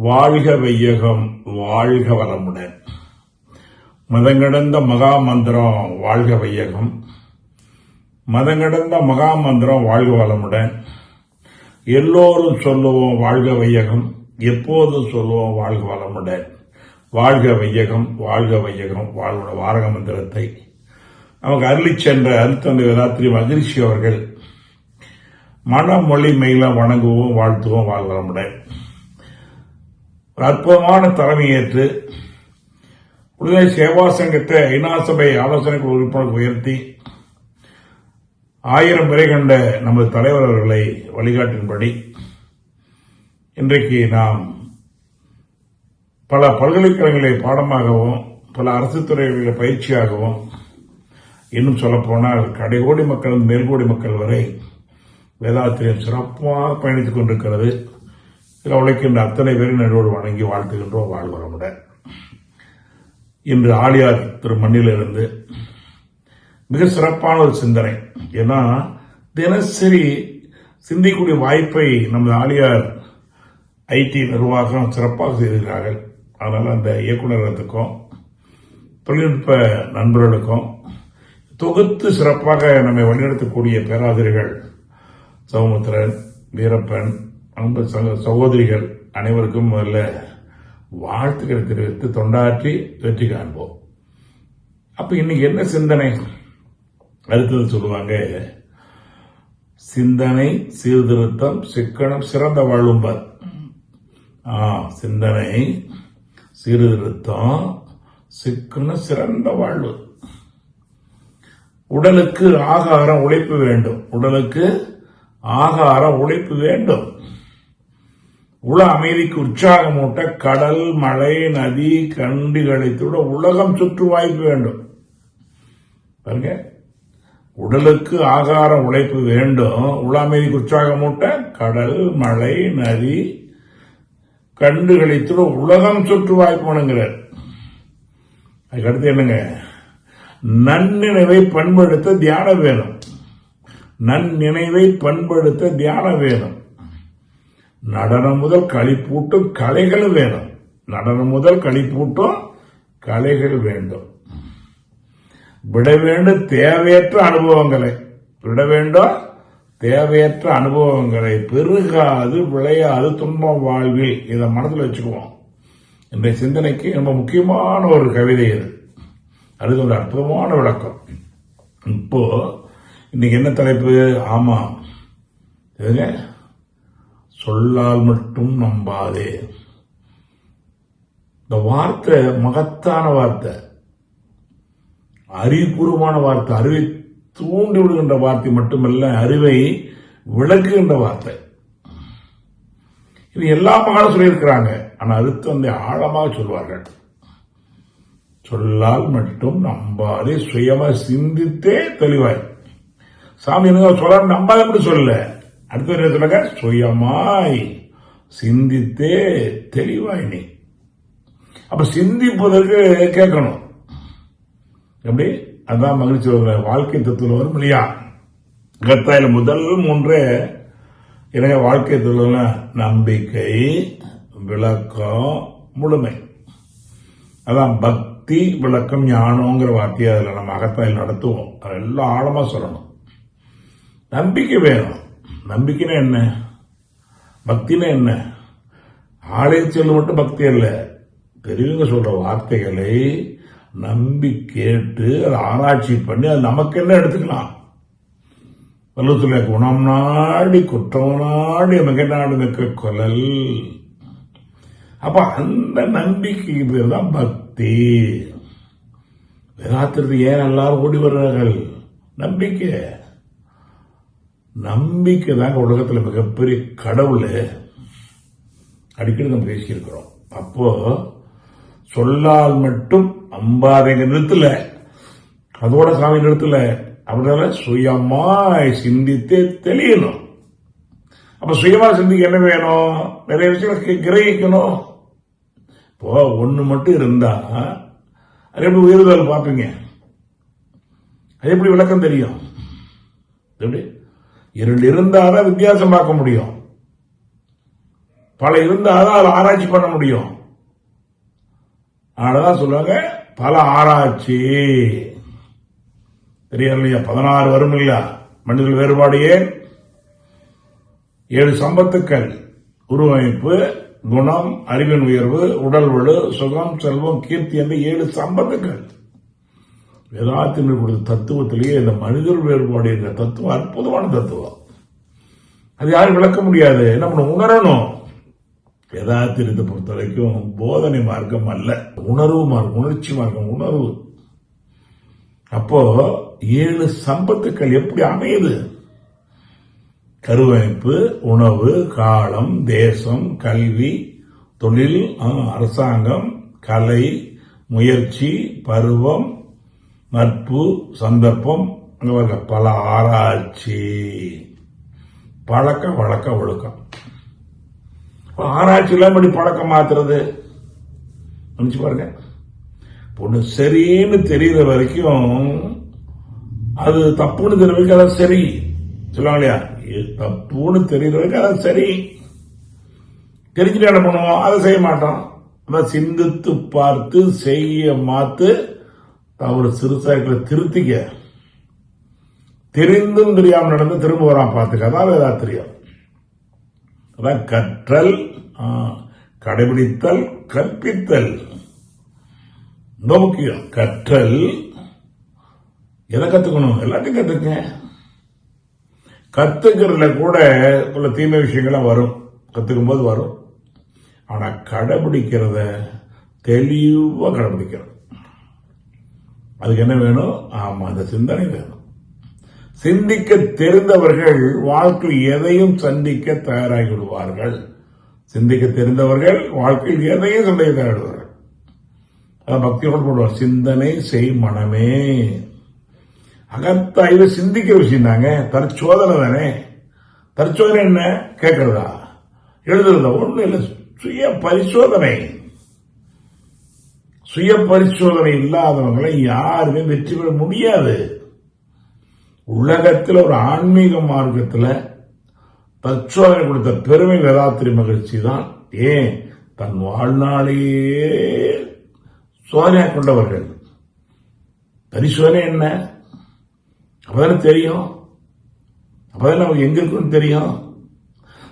வாழ்க வையகம் வாழ்க வளமுடன். மதங்கடந்த மகா மந்திரம் வாழ்க வையகம். மதங்கடந்த மகா மந்திரம் வாழ்க வளமுடன். எல்லோரும் சொல்லுவோம் வாழ்க வையகம் எப்போதும் சொல்லுவோம் வாழ்க வளமுடன். வாழ்க வையகம் வாழ்க வையகம் வாழ்வோட வாரக மந்திரத்தை. நமக்கு அருளி சென்ற அருத்தந்தை வேதாத்திரி மகிழ்ச்சி அவர்கள் மனமொழி மெயில வணங்குவோம் வாழ்த்துவோம் வாழ்க வளமுடன். ஒரு அற்புதமான தலைமையேற்று விடுதலை சேவா சங்கத்தை ஐநா சபை ஆலோசனை குழு உறுப்பினர் உயர்த்தி ஆயிரம் பேரை கண்ட நமது தலைவர் அவர்களை வழிகாட்டின்படி இன்றைக்கு நாம் பல பல்கலைக்கழகங்களை பாடமாகவும் பல அரசு துறைகளில் பயிற்சியாகவும் இன்னும் சொல்லப்போனால் கடைகோடி மக்கள் மேல்கோடி மக்கள் வரை வேதாத்திரியம் சிறப்பாக பயணித்துக் கொண்டிருக்கிறது. இதில் உழைக்கின்ற அத்தனை பேரும் நடுவோடு வணங்கி வாழ்த்துகின்றோம் வாழ்வரமுடன் இன்று ஆலியார் திரு மண்ணிலிருந்து மிக சிறப்பான ஒரு சிந்தனை. ஏன்னா தினசரி சிந்திக்கூடிய வாய்ப்பை நமது ஆழியார் ஐடி நிர்வாகம் சிறப்பாக செய்திருக்கிறார்கள். அதனால் அந்த இயக்குநரகத்துக்கும் தொழில்நுட்ப நண்பர்களுக்கும் தொகுத்து சிறப்பாக நம்மை வழிநடத்தக்கூடிய பேராசிரியர்கள் சௌமுத்திரன் வீரப்பன் அன்பு சக- சகோதரிகள் அனைவருக்கும் முதல்ல வாழ்த்துக்களை தெரிவித்து தொண்டாற்றி வெற்றி காண்போம். அப்ப இன்னைக்கு என்ன சிந்தனை? அடுத்தது சொல்லுவாங்க சிந்தனை சீர்திருத்தம் சிக்கனம் சிறந்த வாழும்பர் ஆ சிந்தனை சீர்திருத்தம் சிக்கனம் சிறந்த வாழ்வு. உடலுக்கு ஆகாரம் உழைப்பு வேண்டும். உடலுக்கு ஆகாரம் உழைப்பு வேண்டும். உல அமைதிக்கு உற்சாகமூட்ட கடல் மழை நதி கண்டிகளை தூட உலகம் சுற்று வாய்ப்பு வேண்டும். பாருங்க. உடலுக்கு ஆகாரம் உழைப்பு வேண்டும். உல அமைதிக்கு உற்சாகமூட்ட கடல் மழை நதி கண்டுகளை தூட உலகம் சுற்று வாய்ப்பு வேணுங்கிறார். அதுக்கடுத்து என்னங்க? நன்னினைவை பண்படுத்த தியானம் வேணும். நன்னினைவை பண்படுத்த தியானம் வேணும். நடனம் முதல் களிப்பூட்டும் கலைகளும் வேணும். நடனம் முதல் களிப்பூட்டும் கலைகள் வேண்டும். விட வேண்டும் தேவையற்ற அனுபவங்களை. விட வேண்டும் தேவையற்ற அனுபவங்களை. பெருகாது விளையாது துன்பம் வாழ்வில். இதை மனதில் வச்சுக்குவோம். இன்றைய சிந்தனைக்கு ரொம்ப முக்கியமான ஒரு கவிதை இது. அதுக்கு ஒரு அற்புதமான விளக்கம். இப்போ இன்னைக்கு என்ன தலைப்பு? ஆமாம். இதுங்க சொல்லால் மட்டும் நம்பாதே. இந்த வார்த்தை மகத்தான வார்த்தை. அறிவுபூர்வமான வார்த்தை. அறிவை தூண்டி விடுகின்ற வார்த்தை மட்டுமல்ல அறிவை விளக்குகின்ற வார்த்தை. இது எல்லா மகளும் சொல்லியிருக்கிறாங்க. ஆனா அடுத்து வந்து ஆழமாக சொல்வார்கள். சொல்லால் மட்டும் நம்பாதே. சுயமா சிந்தித்தே தெளிவாய். சாமி நீங்க சொல்ல நம்பாத மட்டும் சொல்லல. அடுத்த சொல்லுங்க சுயமாய் சிந்தித்தே தெளிவாய் நீ. அப்ப சிந்திப்பதற்கு கேட்கணும். எப்படி? அதான் மகிழ்ச்சி ஒரு வாழ்க்கை தத்துவம் வரும் இல்லையா? கத்தாயில் முதல் மூன்று எனக்கு வாழ்க்கை தத்துவம் நம்பிக்கை விளக்கம் முழுமை. அதான் பக்தி விளக்கம் ஞானங்கிற வார்த்தையை அதில் நம்ம அகத்தாயில் நடத்துவோம். அதெல்லாம் ஆழமா சொல்லணும். நம்பிக்கை வேணும். நம்பிக்கைனா என்ன? பக்தினா என்ன? ஆலயம் செல்லு மட்டும் பக்தி அல்ல. பெரியவங்க சொல்ற வார்த்தைகளை நம்பி கேட்டு அதை ஆராய்ச்சி பண்ணி அது நமக்கு என்ன எடுத்துக்கலாம் வல்லத்துல குணம் நாடி குற்றம் நாடி மிக நாடு மிக்க கொலல் அப்ப அந்த நம்பிக்கைக்கு பேர் தான் பக்தி. வேதாத்திரத்துக்கு ஏன் எல்லாரும் ஓடி வர்றார்கள்? நம்பிக்கை. நம்பிக்கை தாங்க உலகத்தில் மிகப்பெரிய கடவுள். அடிக்கடி நம்ம பேசியிருக்கிறோம். அப்போ சொல்லால் மட்டும் அம்பாதைங்க நிறுத்தல. அதோட சாமி நிறுத்தல. அப்படினால சுயமாய் சிந்தித்தே தெளியணும். அப்ப சுயமா சிந்திக்க என்ன வேணும்? நிறைய விஷயங்களை கிரகிக்கணும். இப்போ ஒண்ணு மட்டும் இருந்தா அது எப்படி உயர்தல் பார்ப்பீங்க? அது எப்படி விளக்கம் தெரியும்? எப்படி? இரண்டு இருந்தாதான் வித்தியாசம் பார்க்க முடியும். பல இருந்தாதான் அதில் ஆராய்ச்சி பண்ண முடியும். அதனாலதான் சொல்லுவாங்க பல ஆராய்ச்சி. தெரியாது இல்லையா? பதினாறு வரும் இல்லையா? மனிதர்கள் வேறுபாடு ஏன்? ஏழு சம்பத்துக்கள். உருவமைப்பு குணம் அறிவின் உயர்வு உடல் வலு சுகம் செல்வம் கீர்த்தி என்ற ஏழு சம்பத்துக்கள். வேதாத்தினர் கொடுத்த தத்துவத்திலேயே இந்த மனிதர் வேறுபாடு என்ற தத்துவம் அற்புதமான தத்துவம். அது யாரும் விளக்க முடியாது. என்ன பண்ண உணரணும். வேதாத்திரத்தை பொறுத்த வரைக்கும் போதனை மார்க்கம் அல்ல. உணர்வு மார்க்கம் உணர்ச்சி மார்க்கம் உணர்வு. அப்போ ஏழு சம்பத்துக்கள் எப்படி அமையுது? கருவமைப்பு உணவு காலம் தேசம் கல்வி தொழில் அரசாங்கம் கலை முயற்சி பருவம் நட்பு சந்தர்ப்பம் அங்க பாருங்க, பல ஆராய்ச்சி. பழக்க வழக்க ஒழுக்கம். ஆராய்ச்சி ஆராய்ச்சியெல்லாம் இப்படி பழக்கம் மாத்துறது? நினைச்சு பாருங்க. பொண்ணு சரின்னு தெரியற வரைக்கும் அது தப்புன்னு தெரியுற வரைக்கும் அதான் சரி. சொல்லுவாங்க இல்லையா? தப்புன்னு தெரியற வரைக்கும் அதான் சரி. தெரிஞ்சுட்டு என்ன பண்ணுவோம்? அதை செய்ய மாட்டோம். அதான் சிந்தித்து பார்த்து செய்ய மாத்து தவறு சிறுசாய்களை திருத்திக்க. தெரிந்தும் தெரியாம நடந்து திரும்ப வரான் பார்த்துக்க. அதான் வேதாத்திரியம். அதான் கற்றல் கடைபிடித்தல் கற்பித்தல். ரொம்ப முக்கியம். கற்றல் எதை கத்துக்கணும்? எல்லாத்தையும் கத்துக்க கத்துக்கிறதுல கூட உள்ள தீமை விஷயங்கள்லாம் வரும். கத்துக்கும் போது வரும். ஆனா கடைபிடிக்கிறத தெளிவா கடைபிடிக்கணும். அதுக்கு என்ன வேணும்? ஆமா அந்த சிந்தனை வேணும். சிந்திக்க தெரிந்தவர்கள் வாழ்க்கையில் எதையும் சந்திக்க தயாராகி விடுவார்கள் சிந்திக்க தெரிந்தவர்கள் வாழ்க்கையில் எதையும் சந்திக்க தயாரிடுவார்கள் பக்தியோடு போடுவார் சிந்தனை செய் மனமே. அகத்தாய்வு சிந்திக்கிற விஷயம் தாங்க தற்சோதனை தானே. தற்சோதனை என்ன? கேட்கறதா? எழுதுறதா? ஒண்ணு இல்லை. சுய பரிசோதனை. சுய பரிசோதனை இல்லாதவங்களை யாருமே வெற்றி பெற முடியாது. உலகத்தில் ஒரு ஆன்மீக மார்க்கத்தில் தற்சோதனை கொடுத்த பெருமை வேதாத்திரி மகிழ்ச்சி தான். ஏன்? தன் வாழ்நாளையே சோதனையாக கொண்டவர்கள். பரிசோதனை என்ன? அப்பதான தெரியும். அப்பதான் அவங்க எங்க இருக்குன்னு தெரியும்.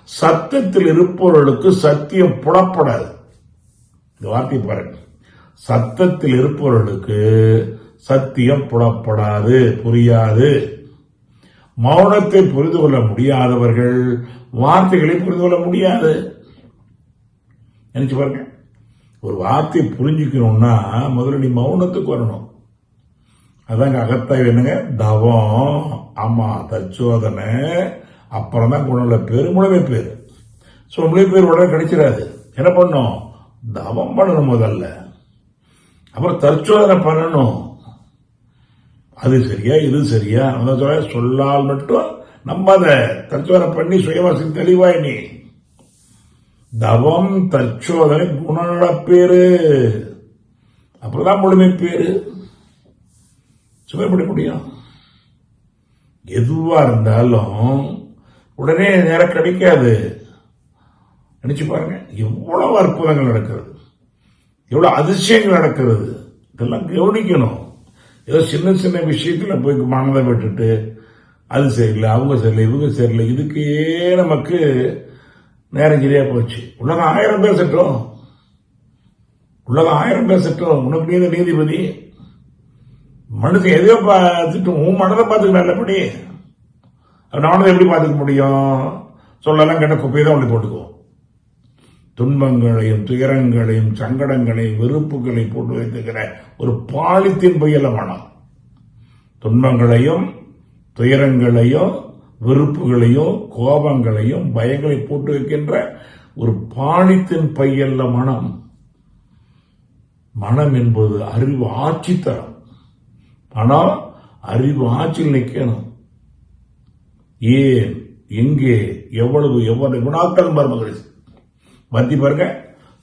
சத்தத்தில் இருப்பவர்களுக்கு சத்தியம் புலப்படாது. இந்த வார்த்தை பாருங்க. சத்தத்தில் இருப்பவர்களுக்கு சத்தியம் புலப்படாது புரியாது. மௌனத்தை புரிந்து கொள்ள முடியாதவர்கள் வார்த்தைகளை புரிந்து கொள்ள முடியாது. நினைச்சு பாருங்க. ஒரு வார்த்தையை புரிஞ்சுக்கணும்னா முதல்ல நீ மௌனத்துக்கு வரணும். அதாங்க அகத்தாய் என்னங்க? தவம் ஆமா தச்சோதனை அப்புறம் தான் குணம்ல பேரு முழுமை பேரு. ஸோ முழுமை பேர் உடனே கிடைச்சிடாது. என்ன பண்ணும் தவம் பண்ணணும் முதல்ல. அப்புறம் தற்சோதனை பண்ணணும். அது சரியா இது சரியா? அந்த சொல்லால் மட்டும் நம்ம அதை தற்சோதனை பண்ணி சுயவாசி தெளிவாய் நீ. தவம் தற்சோதனை குணநல பேரு முழுமை பேரு சுமைப்பட முடியும்? எதுவா இருந்தாலும் உடனே நேரம் கிடைக்காது. நினைச்சு பாருங்க எவ்வளவு அற்புதங்கள் நடக்கிறது. எவ்வளவு அதிசயங்கள் நடக்கிறது. இதெல்லாம் கவனிக்கணும். ஏதோ சின்ன சின்ன விஷயத்துல போய் மனதை விட்டுட்டு அது சரியில்லை அவங்க சரியில்லை இவங்க சரியில்லை இதுக்கே நமக்கு நேரம் சரியா போச்சு. உலகம் ஆயிரம் பேசட்டும் உலகம் ஆயிரம் பேசட்டும் உனக்கு நீதி நீதிபதி. மனுஷன் எதையோ பார்த்துட்டு உன் மனதை பார்த்துக்கலாம் நல்லபடி நானும் எப்படி பார்த்துக்க முடியும்? சொல்லலாம் கேட்ட குப்பையை தான் உள்ளே போட்டுக்குவோம். துன்பங்களையும் துயரங்களையும் சங்கடங்களையும் வெறுப்புகளை போட்டு வைத்துக்கிற ஒரு பாலித்தின் புயல மனம் துன்பங்களையும் துயரங்களையும் வெறுப்புகளையும் கோபங்களையும் பயங்களை போட்டு வைக்கின்ற ஒரு பாலித்தின் பையல்ல மனம். மனம் என்பது அறிவு ஆட்சி தரம். மனம் அறிவு ஆட்சியில் நிற்கணும். ஏன்? எங்கே எவ்வளவு எவ்வளவு குணாக்கள் மருமகள் பத்தி பாருங்க.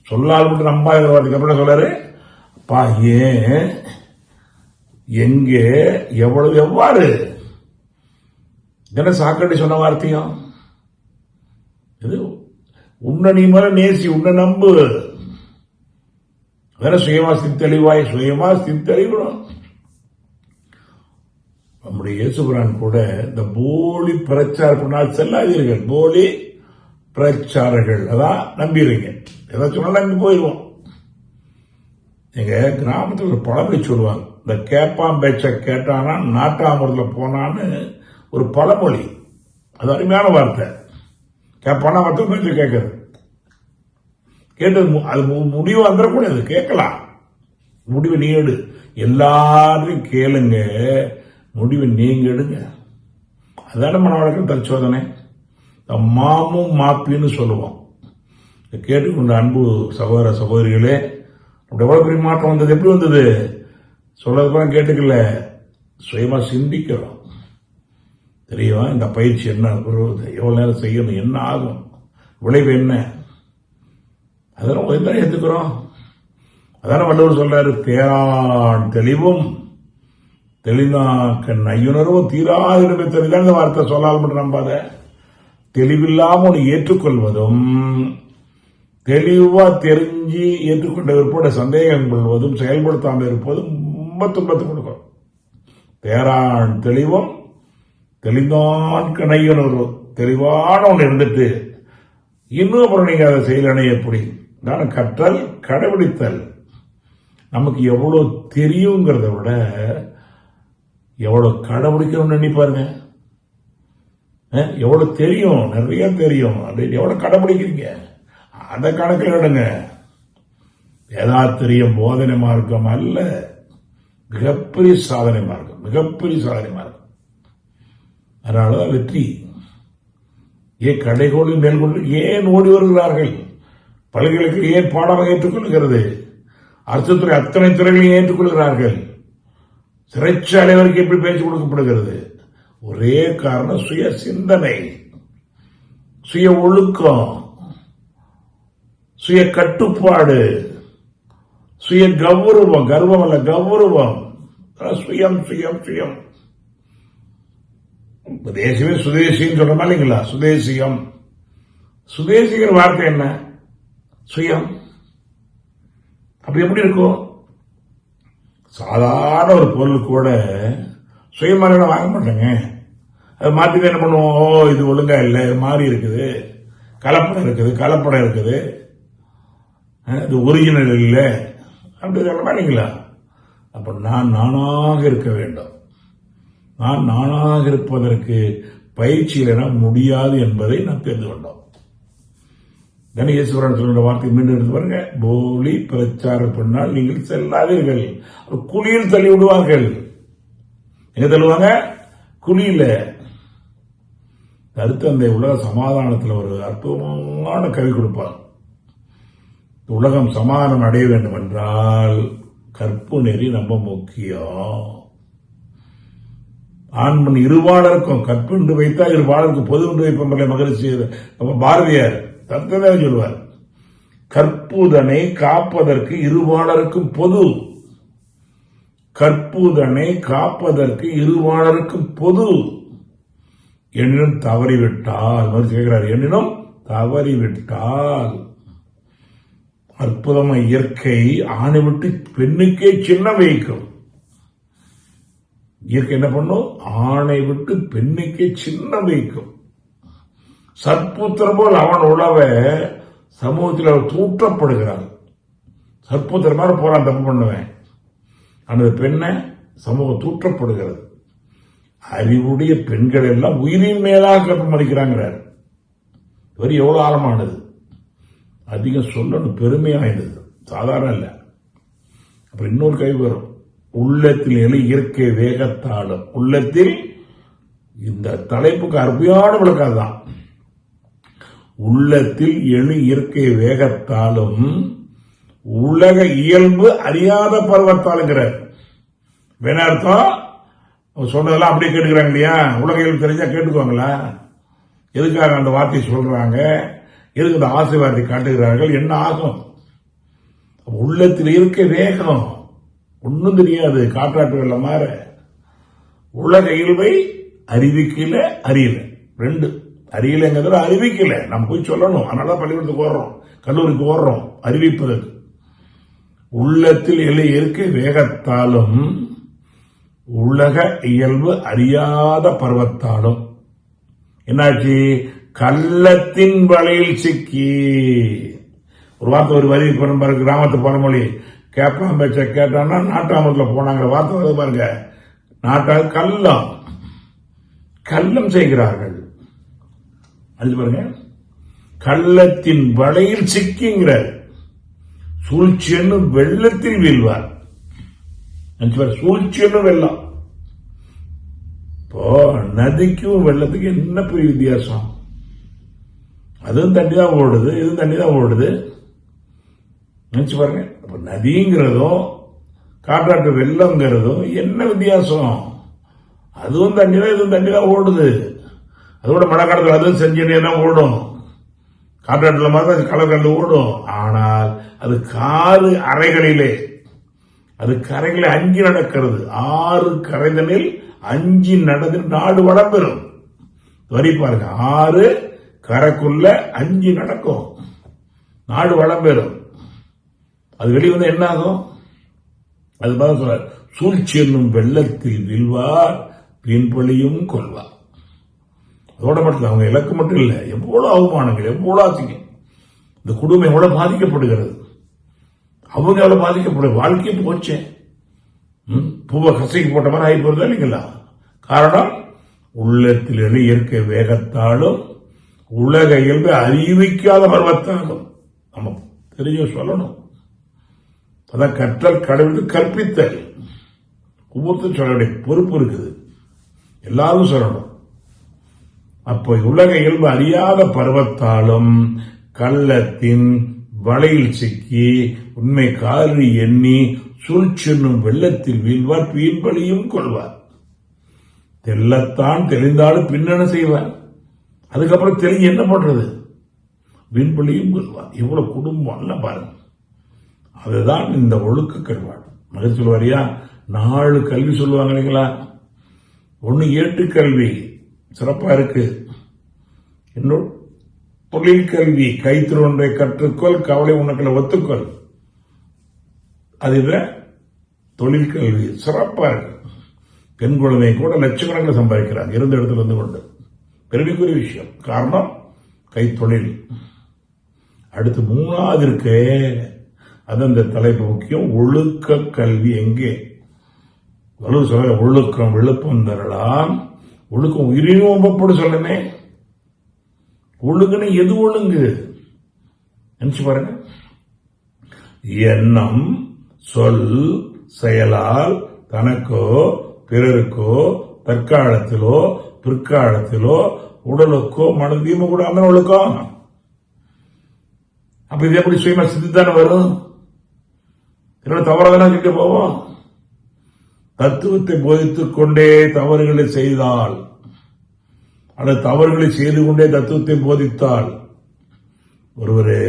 சொல்லால் மட்டும் நம்பாத வார்த்தைக்கு அப்புறம் சொல்றாரு? அப்பா ஏன் எங்கே எவ்வளவு எவ்வாறு? என்ன சாக்கடை சொன்ன வார்த்தையும். இது உன்னை நீ மேல நேசி உன்னை நம்பு. வேற சுயமா சித்தெளிவாய் சுயமா சித்தெளிவிடும் நம்முடைய இயேசுபுரான் கூட இந்த போலி பிரச்சாரம் பண்ணால் செல்லாதீர்கள். போலி பிரச்சாரர்கள். அதான் நம்பிடுறீங்க ஏதாச்சும் சொன்னாலும் நம்பி போயிடுவோம் எங்கள் கிராமத்தில் ஒரு பழமொழி சொல்லுவாங்க. இந்த கேப்பான் பேச்சை கேட்டானா நாட்டாமூரில் போனான்னு ஒரு பழமொழி. அது அருமையான வார்த்தை. கேட்பானா மட்டும் பேச்சு கேட்குறது. கேட்டது மு- அது மு- முடிவு வந்துடக்கூடாது கேட்கலாம். முடிவு நீ எடு எல்லாரையும் கேளுங்க. முடிவு நீங்க எடுங்க அதான மன வழக்கம் தற்சோதனை. மாமும் மாப்பின்னு சொல்லுவோம் இதை கேட்டுக்கொண்ட அன்பு சகோதர சகோதரிகளே அப்படி எவ்வளோ பெரிய மாற்றம் வந்தது? எப்படி வந்தது? சொல்றதுக்கெல்லாம் கேட்டுக்கல. சுயமா சிந்திக்கிறோம். தெரியுமா? இந்த பயிற்சி என்ன? எவ்வளோ நேரம் செய்யணும்? என்ன ஆகும்? விளைவு என்ன? அதெல்லாம் என்ன ஏற்றுக்கிறோம் அதான வள்ளுவர் சொல்றாரு தேரான் தெளிவும் தெளினாக்க நையுணர்வும் தீராதிடமே தெரிதான் இந்த வார்த்தை சொல்லால் மட்டும் நம்பாத. தெளிவில்லாம ஒன்று ஏற்றுக்கொள்வதும் தெளிவா தெரிஞ்சு ஏற்றுக்கொண்ட விற்போட சந்தேகம் கொள்வதும் செயல்படுத்தாமல் இருப்பதும் ரொம்ப துன்பத்தை கொடுக்கும். தேரான் தெளிவும் தெளிந்தான் கணையுணர்வு தெளிவான ஒன்று இருந்துட்டு இன்னும் அப்புறம் நீங்க அதை செய்யலனே எப்படி? தான கற்றல் கடைபிடித்தல். நமக்கு எவ்வளோ தெரியுங்கிறத விட எவ்வளோ கடைபிடிக்கணும்னு நினைப்பாருங்க எவ்வளோ தெரியும்? நிறைய தெரியும். அது எவ்வளோ கடைபிடிக்கிறீங்க? அந்த கணக்கில் எடுங்க. வேதாத்திரியம் போதனை மார்க்கம் அல்ல. மிகப்பெரிய சாதனை மார்க்கம். மிகப்பெரிய சாதனை மார்க்கம். அதனாலதான் வெற்றி. ஏன் கடைகோளில் மேற்கொண்டு ஏன் ஓடி வருகிறார்கள்? பல்கலைக்கு ஏன் பாடமாக ஏற்றுக்கொள்கிறது அரசுத்துறை அத்தனை துறைகளையும் ஏற்றுக்கொள்கிறார்கள் சிறைச்சாலை வரைக்கும் எப்படி பேச்சு கொடுக்கப்படுகிறது? ஒரே காரணம் சுய சிந்தனை சுய ஒழுக்கம் சுய கட்டுப்பாடு சுய கௌரவம் கர்வம் அல்ல கௌரவம். சுயம் சுயம் சுயம். இப்ப தேசியமே சுதேசின்னு சொல்றோமா இல்லைங்களா? சுதேசியம். சுதேசிங்கிற வார்த்தை என்ன? சுயம். அப்படி எப்படி இருக்கும்? சாதாரண ஒரு பொருள் கூட சுயமரியாதை வாங்க மாட்டேங்க. மாற்றி என்ன பண்ணுவோம்? ஓ இது ஒழுங்கா இல்லை. இது மாறி இருக்குது. கலப்படம் இருக்குது. கலப்படம் இருக்குது. இது ஒரிஜினல் இல்லை. அப்படி சொல்ல மாட்டீங்களா அப்போ நான் நானாக இருக்க வேண்டும். நான் நானாக இருப்பதற்கு பயிற்சி இல்லைனா முடியாது என்பதை நான் தெரிந்து கொண்டோம். கணேஸ்வரன் சொல்ற வார்த்தை மீண்டும் எடுத்து பாருங்க. போலி பிரச்சாரம் பண்ணால் நீங்கள் செல்லாதீர்கள். குழியில் தள்ளி விடுவார்கள். எங்க தள்ளுவாங்க? குழியில். கருத்தந்தை உலக சமாதானத்தில் ஒரு அற்புதமான கவி கொடுப்பார். உலகம் சமாதானம் அடைய வேண்டும் என்றால் கற்பு நெறி ரொம்ப முக்கியம். ஆண்மன் இருவாளருக்கும் கற்புண்டு வைத்தால் இருவாளருக்கு பொது என்று வைப்பதில்லை மகிழ்ச்சி நம்ம பாரதியார் தத்துவம் சொல்லுவார். கற்புதனை காப்பதற்கு இருவாளருக்கும் பொது. கற்புதனை காப்பதற்கு இருவாளருக்கும் பொது. எண்ணினும் தவறிவிட்டால் மறு கேட்கிறார் எண்ணினும் தவறிவிட்டால் அற்புதமா இயற்கை ஆணை விட்டு பெண்ணுக்கே சின்ன வைக்கும். இயற்கை என்ன பண்ணும்? ஆணை விட்டு பெண்ணுக்கே சின்ன வைக்கும். சற்புத்திரம் போல் அவன் உழவ சமூகத்தில் அவர் தூற்றப்படுகிறார். சற்புத்திரம் மாதிரி போறான் தப்பு பண்ணுவேன். அந்த பெண்ணை சமூகம் தூற்றப்படுகிறது. அறிவுடைய பெண்கள் எல்லாம் உயிரின் மேலாக கற்பம் அளிக்கிறாங்கிறார் வரி எவ்வளவு ஆழமானது? அதிகம் சொல்லணும் பெருமையாயிடுது சாதாரண இல்லை. அப்புறம் இன்னொரு கை வரும். உள்ளத்தில் எழு இயற்கை வேகத்தாலும் உள்ளத்தில் இந்த தலைப்புக்கு அருமையான விளக்கம் தான். உள்ளத்தில் எழு இயற்கை வேகத்தாலும் உலக இயல்பு அறியாத பருவத்தாலுங்கிறார். வேணா அர்த்தம்? சொன்னதெல்லாம் அப்படியே கேட்டுக்கிறாங்க இல்லையா? உலகையில் தெரிஞ்சா கேட்டுக்குவாங்களா எதுக்காக அந்த வார்த்தையை சொல்றாங்க? எதுக்கு அந்த ஆசை வார்த்தை காட்டுகிறார்கள்? என்ன ஆகும்? உள்ளத்தில் இருக்க வேகம். ஒன்றும் தெரியாது. காற்றாற்று வெள்ளம் மாற. உலக இயல்பை அறிவிக்கல அறியல. ரெண்டு. அறியலைங்கிறத அறிவிக்கல. நம்ம போய் சொல்லணும். அதனால பள்ளிக்கூடத்துக்கு ஓடுறோம். கல்லூரிக்கு ஓடுறோம். அறிவிப்பதற்கு. உள்ளத்தில் எல்லை இருக்க வேகத்தாலும் உலக இயல்பு அறியாத பருவத்தாலும். என்னாச்சு? கள்ளத்தின் வலையில் சிக்கி. ஒரு வார்த்தை ஒரு வரி பண்ண பாருங்க கிராமத்து பழமொழி கேப்பான் பேச்ச கேட்டான்னா நாட்டாமத்துல போனாங்க. வார்த்தை வருது பாருங்க. நாட்டா கள்ளம். கள்ளம் செய்கிறார்கள். அது பாருங்க. கள்ளத்தின் வலையில் சிக்கிங்கிறார். சூழ்ச்சியன்னு வெள்ளத்தில் வீழ்வார். அஞ்சு பாரு, வெள்ளம். இப்போ நதிக்கும் வெள்ளத்துக்கு என்ன பெரிய வித்தியாசம்? அதுவும் தண்ணி தான் ஓடுது இதுவும் தண்ணி தான் ஓடுது. நினைச்சு பாருங்க. இப்போ நதிங்கிறதும் காற்றாட்டு வெள்ளங்கிறதும் என்ன வித்தியாசம்? அதுவும் தண்ணி தான் இதுவும் தண்ணி தான் ஓடுது. அதோட மழை காலத்தில் அதுவும் செஞ்சு தான் ஓடும் காற்றாட்டில் மாதிரி தான் கலக்கண்டு ஓடும். ஆனால் அது காரு அறைகளிலே அது கரைகளை அஞ்சு நடக்கிறது. ஆறு கரைகளில் அஞ்சு நடந்து நாடு வளம்பெறும். வரி பாருங்க. ஆறு கரைக்குள்ள அஞ்சு நடக்கும். நாடு வளம்பெறும். அது வெளிவந்து என்ன ஆகும் அது மாதிரி சொல்ற சூழ்ச்சி என்னும் வெள்ளத்தில் வில்வார் பின்பொழியும் கொள்வார். அதோட மட்டும் அவங்க இலக்கு மட்டும் இல்லை. எவ்வளவு அவமானங்கள் எவ்வளவு அசிங்கம் இந்த குடும்பம் எவ்வளவு பாதிக்கப்படுகிறது. அவங்களால பாதிக்கப்படும். பாதிக்கப்படுது வாழ்க்கையை போச்சே. ம், பூவை கசைக்கு போட்ட மாதிரி ஆகி போகிறதா இல்லைங்களா? காரணம் உள்ளத்தில் இயற்கை வேகத்தாலும் உலக இயல்பு அறிவிக்காத பருவத்தாலும். நம்ம தெரிஞ்ச சொல்லணும். அதான் கற்றல் கடவுளுக்கு கற்பித்தல். ஒவ்வொருத்தரும் சொல்ல வேண்டிய பொறுப்பு இருக்குது. எல்லாரும் சொல்லணும். அப்போ உலக இயல்பு அறியாத பருவத்தாலும் கள்ளத்தின் வலையில் சிக்கி உண்மை காரி எண்ணி சூழ்ச்சென்னும் வெள்ளத்தில் வீழ்வார் வீண்பலியும் கொள்வார். தெல்லத்தான் தெளிந்தாலும் பின்னணு செய்வார்? அதுக்கப்புறம் தெரிஞ்சு என்ன பண்றது வீண்பலியும் கொள்வார். இவ்வளவு குடும்பம் அல்ல பாருங்க. அதுதான் இந்த ஒழுக்க கருவாடு. மகிழ்ச்சி சொல்வாரியா? நாலு கல்வி சொல்லுவாங்க இல்லைங்களா? ஒன்று ஏட்டு கல்வி. சிறப்பாக இருக்கு. இன்னொரு தொழில் கல்வி கைத்திரு ஒன்றை கற்றுக்கொள் கவலை உனக்குள்ள ஒத்துக்கொள். அது தொழில் கல்வி சிறப்பா இருக்கு பெண் குழந்தை கூட லட்சக்கணக்கில் சம்பாதிக்கிறாங்க. இருந்த இடத்துல இருந்து கொண்டு. பெருமைக்குரிய விஷயம். காரணம் கைத்தொழில். அடுத்து மூணாவது இருக்கு அது அந்த தலைப்பு முக்கியம். ஒழுக்க கல்வி எங்கே? வலு சொல்ல ஒழுக்கம் விழுப்பம் தரலாம். ஒழுக்கம் உயிரினும் ஒம்பப்படு சொல்லமே. ஒழுங்குன்னு எது ஒழுங்கு? நினைச்சு பாருங்க. எண்ணம் சொல் செயலால் தனக்கோ பிறருக்கோ தற்காலத்திலோ பிற்காலத்திலோ உடலுக்கோ மனதையும் கூடாம ஒழுக்கம். அப்ப இது எப்படி சுயமா சிந்தித்தானே வரும்? என்னோட தவறாதானே கிட்ட போவோம்? தத்துவத்தை போதித்துக் கொண்டே தவறுகளை செய்தால் ஆனால் தவறுகளை செய்து கொண்டே தத்துவத்தை போதித்தால். ஒருவரே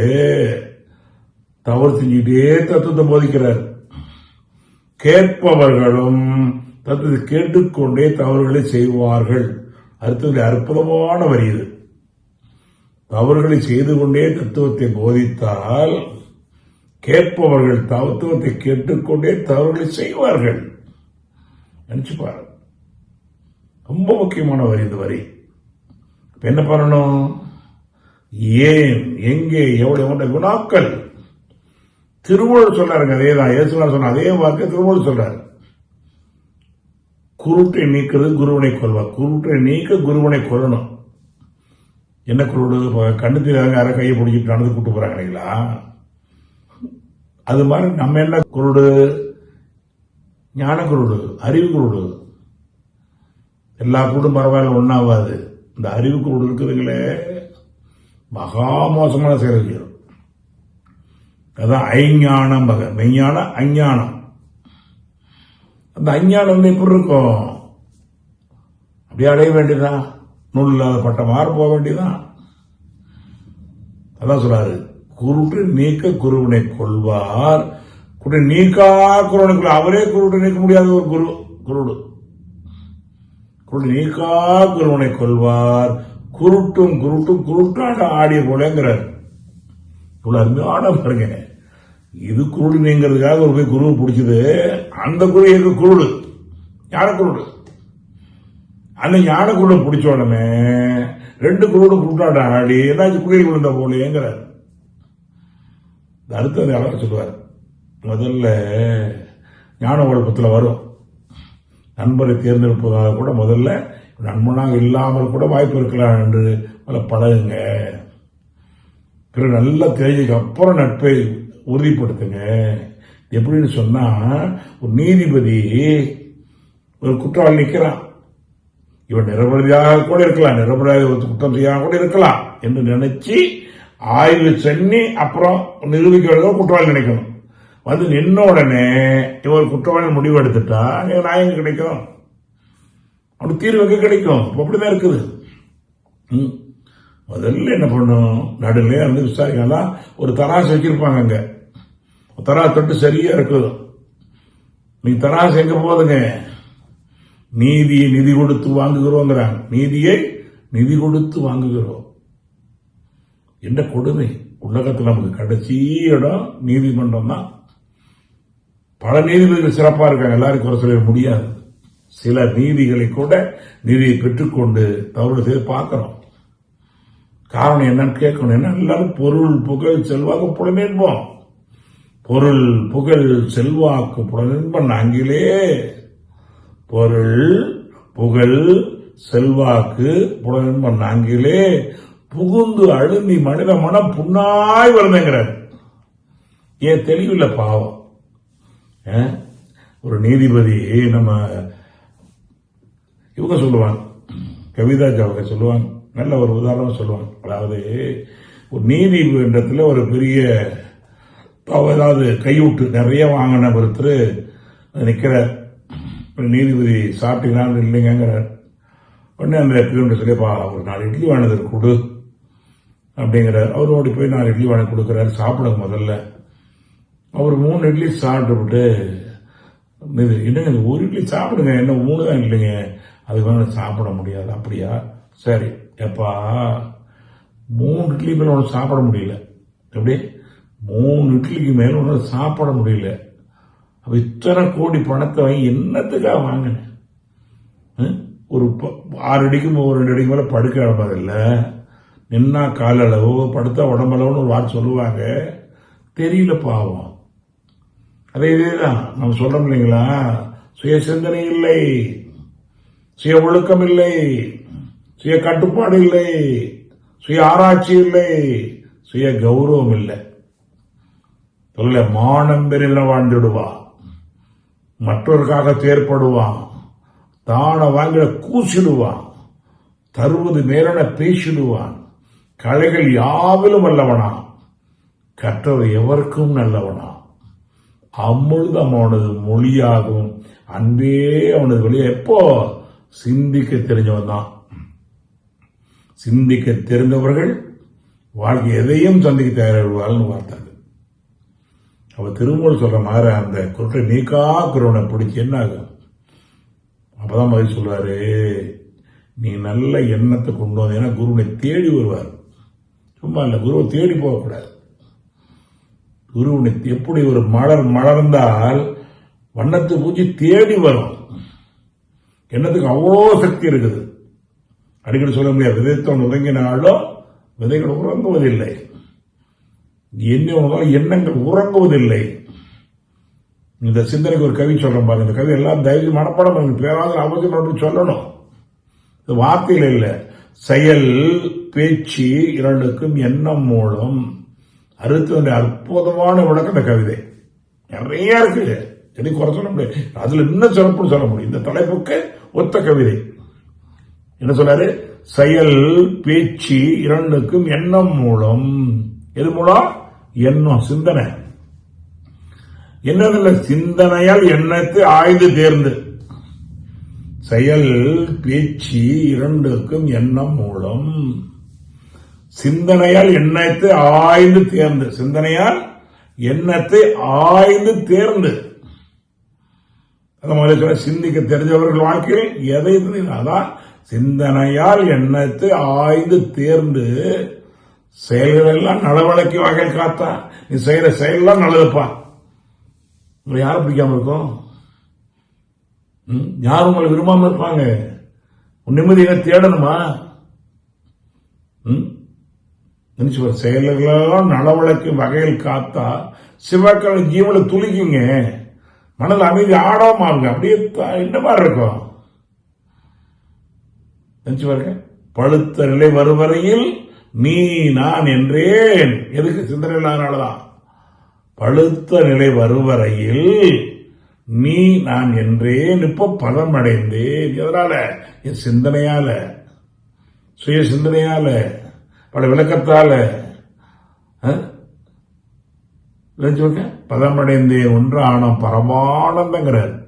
தவறு செஞ்சுட்டே தத்துவத்தை போதிக்கிறார். கேட்பவர்களும் தத்துவத்தை கேட்டுக்கொண்டே தவறுகளை செய்வார்கள். அடுத்தது அற்புதமான வரி இது. தவறுகளை செய்து கொண்டே தத்துவத்தை போதித்தால் கேட்பவர்கள் தத்துவத்தை கேட்டுக்கொண்டே தவறுகளை செய்வார்கள். நினைச்சு பாரு ரொம்ப முக்கியமான வரி இந்த வரி. இப்போ என்ன பண்ணணும்? ஏன் எங்கே எவ்வளோ எவ்வளோ குணாக்கள் திருவள்ளுவர் சொல்றாருங்க அதே தான் ஏசுனா சொன்ன அதே வாக்கு திருவள்ளுவர் சொல்றாரு. குருட்டை நீக்கிறது குருவனை கொள்வா குருட்டை நீக்க குருவனை கொல்லணும். என்ன குருடு? கண்ணு தெரியாதவங்க யாரை கையை பிடிச்சிட்டு நடந்து கூட்டு போறாங்க இல்லைங்களா? அது மாதிரி நம்ம என்ன குருடு? ஞான குருடு அறிவு குருடு. எல்லா குருடும் பரவாயில்ல ஒன்றாவாது இந்த அறிவு குருடு இருக்குதுங்களே. மகா மோசமான செயல் செய்யும் அதான் ஐஞானம் பக மெய்ஞானம் அஞ்ஞானம். அந்த அஞ்ஞானம் வந்து எப்படி இருக்கும்? அப்படியே அடைய வேண்டியதான் நூல் இல்லாத பட்டமாறு போக வேண்டியதான் அதான் சொல்றாரு. குருட்டு நீக்க குருவினை கொள்வார். குரு நீக்கா குருவனுக்குள்ள அவரே குருட்டு நீக்க முடியாத ஒரு குரு குருடு. குரு நீக்கா குருவனை கொள்வார் குருட்டும் குருட்டும் குருட்டாண்ட ஆடிய போலங்கிறார் இவ்வளவு அருமையான பாருங்க. இது குருடு நீங்கிறதுக்காக ஒரு போய் குருவை பிடிச்சது. அந்த குரு எங்க குருடு? ஞான குருடு? அந்த ஞான குருடை பிடிச்ச உடனே ரெண்டு குருடும் குருட்டாண்ட ஆடி ஏதாச்சும் குளிர் விழுந்த போலேங்கிறார். அடுத்த அழகா சொல்லுவார். முதல்ல ஞான குழப்பத்தில் வரும் நண்பரை தேர்ந்தெடுப்பதாக கூட முதல்ல நண்பனாக இல்லாமல் கூட வாய்ப்பு இருக்கலாம் என்று முதல்ல பழகுங்க பிறகு நல்லா தெரிஞ்சதுக்கு அப்புறம் நட்பை உறுதிப்படுத்துங்க. எப்படின்னு சொன்னால் ஒரு நீதிபதி ஒரு குற்றவாளி நிற்கிறான் இவன் நிரபராதியாக கூட இருக்கலாம் நிரபராதி ஒரு குற்றம் செய்யாம கூட இருக்கலாம் என்று நினைச்சு ஆய்வு சென்னி அப்புறம் நிரூபிக்க குற்றவாளி நினைக்கணும். வந்து நின்ன உடனே இவர் குற்றவாளி முடிவு எடுத்துட்டா எனக்கு நியாயம் கிடைக்கும். அவனுக்கு தீர்வு கிடைக்கும்? அப்படிதான் இருக்குது. ம். முதல்ல என்ன பண்ணும் நடுநிலையா இருந்து விசாரிக்கலாம் ஒரு தராசு வச்சிருப்பாங்க அங்க. தராசு தொட்டு சரியா இருக்குது. நீ தராசு எங்க போகுதுங்க நீதியை நிதி கொடுத்து வாங்குகிறோங்கிறாங்க. நீதியை நிதி கொடுத்து வாங்குகிறோம். என்ன கொடுமை? உலகத்தில் நமக்கு கடைசி இடம் நீதிமன்றம் தான். பல நீதிபதிகள் சிறப்பாக இருக்காங்க. எல்லாரும் குறை சொல்ல முடியாது. சில நீதிகளை கூட நீதியை பெற்றுக்கொண்டு தவறு செய்து பார்க்கிறோம் காரணம் என்னன்னு கேட்கணும். என்ன எல்லாரும் பொருள் புகழ் செல்வாக்கு புலமேற்போம் பொருள் புகழ் செல்வாக்கு புலனேன்பன் அங்கிலே பொருள் புகழ் செல்வாக்கு புலனேன்பன் அங்கிலே புகுந்து அழுந்தி மனித மனம் புண்ணாய் வருதுங்கிறார் ஏன் தெளிவில்லை பாவம்? ஒரு நீதிபதி நம்ம இவங்க சொல்லுவாங்க கவிதா அவங்க சொல்லுவாங்க நல்ல ஒரு உதாரணம் சொல்லுவாங்க. அதாவது ஒரு நீதி நீதிமன்றத்தில் ஒரு பெரிய ஏதாவது கையூட்டு நிறைய வாங்கின ஒருத்தர் நிற்கிறார் ஒரு நீதிபதி சாப்பிட்டீங்களான்னு இல்லைங்கிறார். உடனே அந்த பிள்ளைகிட்ட சொல்லிப்பா ஒரு நாலு இட்லி வாங்கினது கொடு. அப்படிங்கிறார். அவரோடு போய் நாலு இட்லி வாங்கி கொடுக்குறாரு. சாப்பிடுங்க முதல்ல. அவர் மூணு இட்லி சாப்பிட்டுவிட்டு இது என்னங்க இது? ஒரு இட்லி சாப்பிடுங்க. என்ன மூணு தான் இல்லைங்க. அதுக்கு மேலே சாப்பிட முடியாது. அப்படியா? சரி. எப்பா மூணு இட்லி மேலே ஒன்று சாப்பிட முடியல. எப்படி? மூணு இட்லிக்கு மேலே ஒன்று சாப்பிட முடியல. அப்போ இத்தனை கோடி பணத்தை வாங்கி என்னத்துக்காக வாங்கினேன் ஒரு ப- ஆறு அடிக்கும் ஒரு ரெண்டு அடிக்கு மேலே படுக்க இடம்பதில்ல நின்னா கால் அளவு படுத்தா உடம்பளவுன்னு ஒரு வார்த்தை சொல்லுவாங்க. தெரியல பாவம். அதே இதேதான். நம்ம சொல்றோம் இல்லைங்களா? சுய சிந்தனை இல்லை. சுய ஒழுக்கம் இல்லை. சுய கட்டுப்பாடு இல்லை. சுய ஆராய்ச்சி இல்லை. சுய கௌரவம் இல்லை. சொல்ல மானம் பெரிதன வாழ்ந்துடுவா. மற்றவருக்காக தேர்ப்படுவான் தான வாங்கிட கூசிடுவான் தருவது மேலென பேசிடுவான் கலைகள் யாவிலும் அல்லவனா கற்றவர் எவருக்கும் நல்லவனா? அம்மொழுது அவனது மொழியாகும் அன்பே அவனது வழியை. எப்போ? சிந்திக்க தெரிஞ்சவன் தான். சிந்திக்க தெரிந்தவர்கள் வாழ்க்கை எதையும் சந்திக்க தயாரிடுவாள்னு வார்த்தாங்க அவ திருமூல் சொல்ற மாதிரி அந்த குற்றை நீக்கா குருவனை பிடிச்சி என்ன ஆகும்? அப்பதான் பதில் சொல்றாரு நீ நல்ல எண்ணத்தை கொண்டு வந்தீங்கன்னா குருவனை தேடி வருவார். சும்மா இல்லை குருவை தேடி போகக்கூடாது. குருவனை எப்படி ஒரு மலர் மலர்ந்தால் வண்ணத்து பூச்சி தேடி வரும். எண்ணத்துக்கு அவ்வளோ சக்தி இருக்குது. அடிக்கடி சொல்ல முடியாது. விதைத்தவன் உறங்கினாலும் விதைகள் உறங்குவதில்லை. என்ன எண்ணங்கள் உறங்குவதில்லை. இந்த சிந்தனைக்கு ஒரு கவி சொல்றேன் பாருங்க. இந்த கவி எல்லாம் தயவு மனப்பாடம் பண்ணுங்க பேராத அவசியம் சொல்லணும். இது வார்த்தையில் இல்லை. செயல் பேச்சு இரண்டுக்கும் எண்ணம் மூலம். அறுத்து அற்புதமான விளக்கம் இந்த கவிதை. நிறைய இருக்கு. எதை குறை சொல்ல முடியாது. அதுல இன்னும் சிறப்புன்னு சொல்ல முடியும். இந்த தலைப்புக்கு ஒத்த கவிதை. என்ன சொல்றாரு செயல் பேச்சு இரண்டுக்கும் எண்ணம் மூலம். எது மூலம்? எண்ணம் சிந்தனை. என்னதில்ல? சிந்தனையால் எண்ணத்தை ஆய்ந்து தேர்ந்து. செயல் பேச்சு இரண்டுக்கும் எண்ணம் மூலம். சிந்தனையால் எண்ணத்தை ஆய்ந்து தேர்ந்து. சிந்தனையால் எண்ணத்தை ஆய்ந்து தேர்ந்து. அந்த சிந்திக்க தெரிஞ்சவர்கள் வாழ்க்கையில் எதை அதான் சிந்தனையால் எண்ணத்தை ஆய்ந்து தேர்ந்து செயல்கள் எல்லாம் நடவடிக்கை வகையில் காத்தா. நீ செய்யற செயல்லாம் நல்லதுப்பா. உங்களை யாரும் பிடிக்காம இருக்கும். ம்? யாரும் உங்களை விரும்பாம இருப்பாங்க. நிம்மதியை தேடணுமா? ம்? நினைச்சு பாரு, செயல்களெல்லாம் நலவழக்கு வகையில் காத்தா சிவக்களை ஜீவனை துளிக்குங்க. மனதில் அமைதி ஆடாமாங்க அப்படியே என்ன மாதிரி இருக்கும். நினைச்சு பாருங்க. பழுத்த நிலை வரும் வரையில் நீ நான் என்றேன். எதுக்கு? சிந்தனை இல்லாதனாலதான் பழுத்த நிலை வரும் வரையில் நீ நான் என்றேன். இப்ப பலம் அடைந்தேன் எதனால? என் சிந்தனையால. சுய சிந்தனையால. பல விளக்கத்தால் ஆ? நினைச்சு பாருங்க, ஒன்றான பரமானந்தங்கிறார்.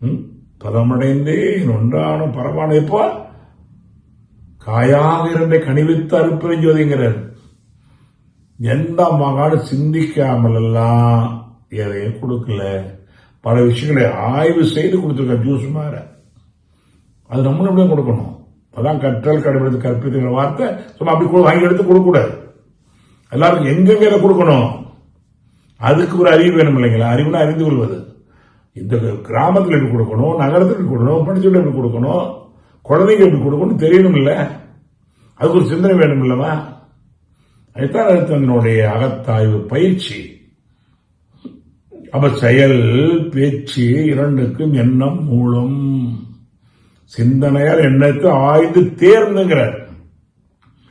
ம்? பதமடைந்தேன் ஒன்றான பரமான எப்போ? காயாக இரண்டை கனிவித்து அறுப்பறிஞ்சோதிங்கிறார் எந்த மகானும் சிந்திக்காமல் எல்லாம் எதையும் கொடுக்கல. பல விஷயங்களை ஆய்வு செய்து கொடுத்துருக்க ஜூஸ் மாற அது நம்மளும் கொடுக்கணும். அதான் கற்றல் கடைபிடித்து கற்பித்துங்கிற வார்த்தை சும்மா அப்படி வாங்கி எடுத்து கொடுக்கக்கூடாது. எல்லாருக்கும் எங்கெங்க இதை கொடுக்கணும்? அதுக்கு ஒரு அறிவு வேணும் இல்லைங்களா? அறிவுனா அறிந்து கொள்வது. இந்த கிராமத்தில் எப்படி கொடுக்கணும்? நகரத்தில் எப்படி கொடுக்கணும்? படிச்சுட்டு எப்படி கொடுக்கணும்? குழந்தைங்க எப்படி கொடுக்கணும் தெரியணும் இல்லை அதுக்கு ஒரு சிந்தனை வேணும் இல்லவா அதுதான் அகத்தாய்வு பயிற்சி. அப்ப செயல் பேச்சு இரண்டுக்கும் எண்ணம் மூலம். சிந்தனையால் எண்ணத்தை ஆய்ந்து தேர்ந்துங்கிறார்.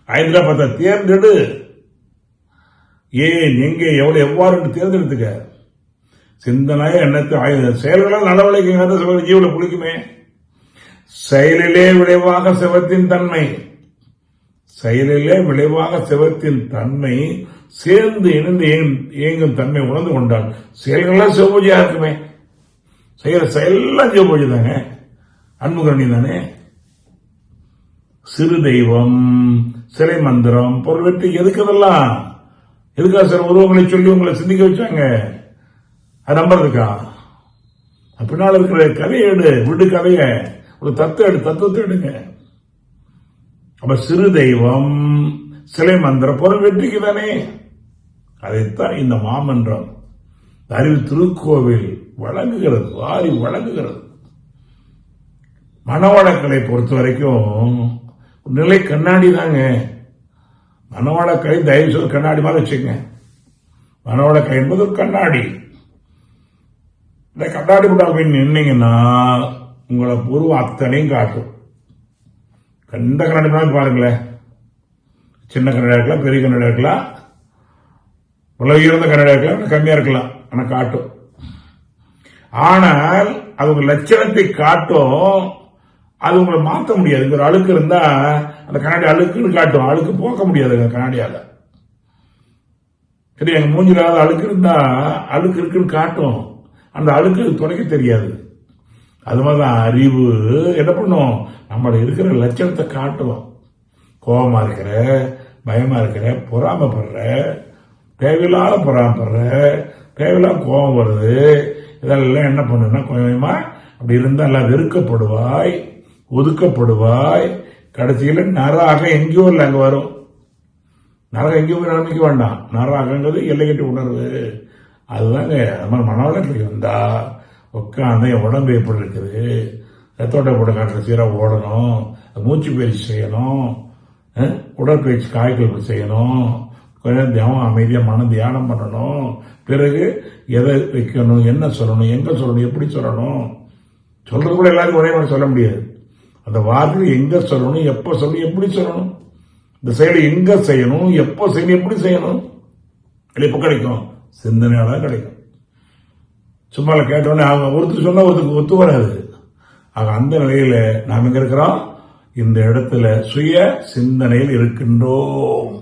ஆய்ந்துல பார்த்தா தேர்ந்தெடு. ஏன் எங்கே எவ்வளவு எவ்வாறு என்று தேர்ந்தெடுத்துக்க. சிந்தனைய எண்ணத்தை செயல்களால் நடவடிக்கை ஜீவனை குளிக்குமே செயலிலே விளைவாக சிவத்தின் தன்மை. செயலிலே விளைவாக சிவத்தின் தன்மை சேர்ந்து இணைந்து இயங்கும்- தன்மை உணர்ந்து கொண்டால் செயல்கள்லாம் சிவபூஜையா இருக்குமே. செயல் செயல்லாம் சிவபூஜை தாங்க அன்புகரணி தானே சிறு தெய்வம் சிலை மந்திரம் பொருள் வெற்றி எதுக்கு இதெல்லாம் எதுக்கா சார் உருவங்களை சொல்லி உங்களை சிந்திக்க வச்சாங்க? அது நம்புறதுக்கா? பின்னால் இருக்கிற கதையை எடு விடு கதைய. ஒரு தத்துவ எடு தத்துவத்தை எடுங்க. அப்ப சிறு தெய்வம் சிலை மந்திர பொருள் வெற்றிக்கு தானே அதைத்தான் இந்த மாமன்றம் அறிவு திருக்கோவில் வழங்குகிறது வாரி வழங்குகிறது. மனவளக்கலை பொறுத்த வரைக்கும் நிலை கண்ணாடி தாங்க. மனவளக்கலை தயவு செய்து கண்ணாடி மாதிரி வச்சுங்க மனவளக்கலை என்பது ஒரு கண்ணாடி. இந்த கண்ணாடி கூட போய் நின்னீங்கன்னா உங்களை உருவம் அத்தனையும் காட்டும். கண்ட கண்ணாடி மாதிரி பாருங்களேன். சின்ன கண்ணாடி இருக்கலாம் பெரிய கண்ணாடி இருக்கலாம் உலக உயர்ந்த கண்ணாடி இருக்கலாம் கம்மியாக இருக்கலாம். ஆனால் காட்டும். ஆனால் அவங்க லட்சணத்தை காட்டும். அது உங்களை மாற்ற முடியாது. ஒரு அழுக்கு இருந்தா அந்த கண்ணாடி அழுக்குன்னு காட்டும் அழுக்கு போக்க முடியாது கண்ணாடியால. சரி எங்க மூஞ்சில அழுக்கு இருந்தா அழுக்கு இருக்குன்னு காட்டும். அந்த அழுக்கு துடைக்க தெரியாது. அது மாதிரிதான் அறிவு. என்ன பண்ணும்? நம்மள இருக்கிற லட்சணத்தை காட்டும் கோபமா இருக்கிற பயமா இருக்கிற பொறாமப்படுற தேவையில்லாத பொறாமப்படுற தேவையில்லாத கோபம் வருது. இதெல்லாம் என்ன பண்ணுன்னா கொஞ்சமா அப்படி இருந்தா எல்லாம் வெறுக்கப்படுவாய். ஒதுக்கப்படுவாய். கடைசியில் நராக எங்கேயோ இல்லை அங்கே வரும். நரகம் எங்கேயும் போய் நினைக்க வேண்டாம். நரகங்கிறது எல்லைக்கட்டு உணர்வு. அதுதாங்க அது மாதிரி மனவளத்தில் வந்தால் உட்காந்து என் உடம்பு எப்படி இருக்குது? ரத்தோட்ட போட்ட காட்டுற சீராக ஓடணும். மூச்சு பயிற்சி செய்யணும். உடற்பயிற்சி காய்கறி செய்யணும். கொஞ்சம் தியானம் அமைதியாக மன தியானம் பண்ணணும். பிறகு எதை வைக்கணும் என்ன சொல்லணும் எங்கே சொல்லணும் எப்படி சொல்லணும்? சொல்கிறது கூட எல்லாருக்கும் ஒரே மாதிரி சொல்ல முடியாது. அந்த வார்த்தை எங்க சொல்லணும் எப்ப சொல்லணும் எப்படி சொல்லணும்? இந்த செயலை எங்க செய்யணும் எப்போ செய்யணும் எப்படி செய்யணும்? இது எப்போ கிடைக்கும். சிந்தனையால கிடைக்கும். சும்மா கேட்டோடனே அவங்க ஒருத்தர் சொன்னா ஒருத்தருக்கு ஒத்து வராது. ஆக அந்த நிலையில நாம் எங்க இருக்கிறோம்? இந்த இடத்துல சுய சிந்தனையில் இருக்கின்றோம்.